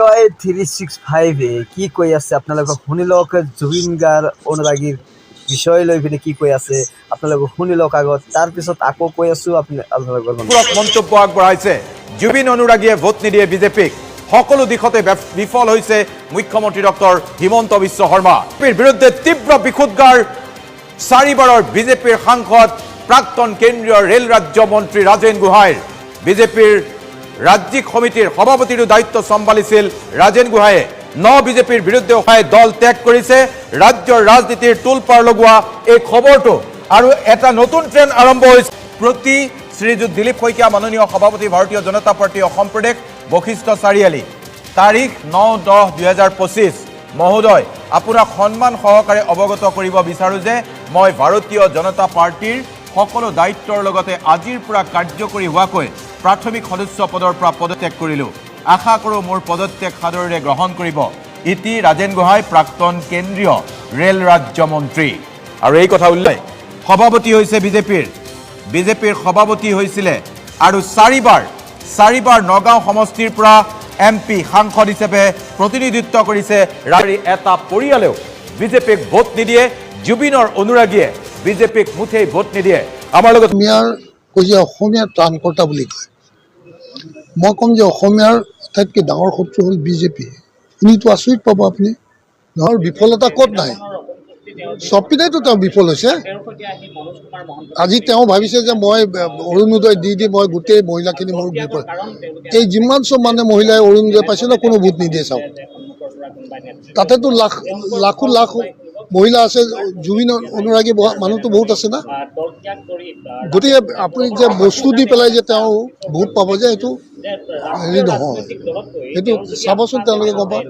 জয় three six ফাইভে কি কৈ আছে? আপোনালোকক শুনি লওক জুবিন গাৰ অনুৰাগীৰ বিষয় লৈ পিনে কি কৈ আছে? আপোনালোকক শুনি লওক আগত তাৰপিছত আকৌ কৈ আছোঁ, আপুনি আপোনালোকৰ মন্তব্য আগবঢ়াইছে। জুবিন অনুৰাগীয়ে ভোট নিদিয়ে বিজেপিক। সকলো দিশতে বিফল হৈছে মুখ্যমন্ত্ৰী ডক্টৰ হিমন্ত বিশ্ব শৰ্মা। বিৰুদ্ধে তীব্ৰ বিক্ষুদ্গাৰ চাৰিবাৰৰ বিজেপিৰ সাংসদ প্ৰাক্তন কেন্দ্ৰীয় ৰেল ৰাজ্য মন্ত্ৰী ৰাজেন গোহাঁইৰ। বিজেপিৰ ৰাজ্যিক সমিতিৰ সভাপতিৰো দায়িত্ব চম্ভালিছিল ৰাজেন গোহাঁয়ে। ন বিজেপিৰ বিৰুদ্ধে গোহাঁয়ে দল ত্যাগ কৰিছে ৰাজ্যৰ ৰাজনীতিৰ তোলপাৰ লগোৱা এই খবৰটো আৰু এটা নতুন ট্ৰেণ্ড আৰম্ভ হৈছে প্ৰতি শ্ৰীযুত দিলীপ শইকীয়া, মাননীয় সভাপতি ভাৰতীয় জনতা পাৰ্টী অসম প্ৰদেশ, বশিষ্ঠ চাৰিআলি। তাৰিখ ন দহ দুহেজাৰ পঁচিছ। মহোদয়, আপোনাক সন্মান সহকাৰে অৱগত কৰিব বিচাৰোঁ যে মই ভাৰতীয় জনতা পাৰ্টীৰ সকলো দায়িত্বৰ লগতে আজিৰ পৰা কাৰ্যকৰী হোৱাকৈ প্ৰাথমিক সদস্য পদৰ পৰা পদত্যাগ কৰিলোঁ। আশা কৰোঁ মোৰ পদত্যাগ সাদৰেৰে গ্ৰহণ কৰিব। ইটি ৰাজেন গোহাঁই, প্ৰাক্তন কেন্দ্ৰীয় ৰেল ৰাজ্য মন্ত্ৰী। আৰু এই কথা উল্লেখ সভাপতি হৈছে বিজেপিৰ। বিজেপিৰ সভাপতি হৈছিলে আৰু চাৰিবাৰ চাৰিবাৰ নগাঁও সমষ্টিৰ পৰা এম পি সাংসদ হিচাপে প্ৰতিনিধিত্ব কৰিছে ৰাজ্যৰ এটা পৰিয়ালেও বিজেপিক ভোট নিদিয়ে, জুবিনৰ অনুৰাগীয়ে বিজেপিক মুঠেই ভোট নিদিয়ে। আমাৰ লগত অসমীয়াৰ কৈ যে ত্ৰাণকৰ্তা বুলি কয়। মই ক'ম যে অসমীয়াৰ আটাইতকৈ ডাঙৰ শত্ৰু হ'ল বিজেপি শুনিতো আচৰিত পাব আপুনি। নহয়, বিফলতা ক'ত নাই? চব তেওঁ বিফল হৈছে। আজি তেওঁ ভাবিছে যে মই অৰুণোদয় দি দি মই গোটেই মহিলাখিনি মোৰ বিফল এই যিমান চব মানে মহিলাই অৰুণোদয় পাইছে ন, কোনো ভোট নিদিয়ে চাওক। তাতেতো লাখ লাখো লাখ মহিলা আছে, জুবিন অনুৰাগী মানুহটো বহুত আছে না। গতিকে আপুনি যে বস্তু দি পেলাই যে তেওঁ ভোট পাব যে এইটো হেৰি নহয় সেইটো চাবচোন তেওঁলোকে গম পায়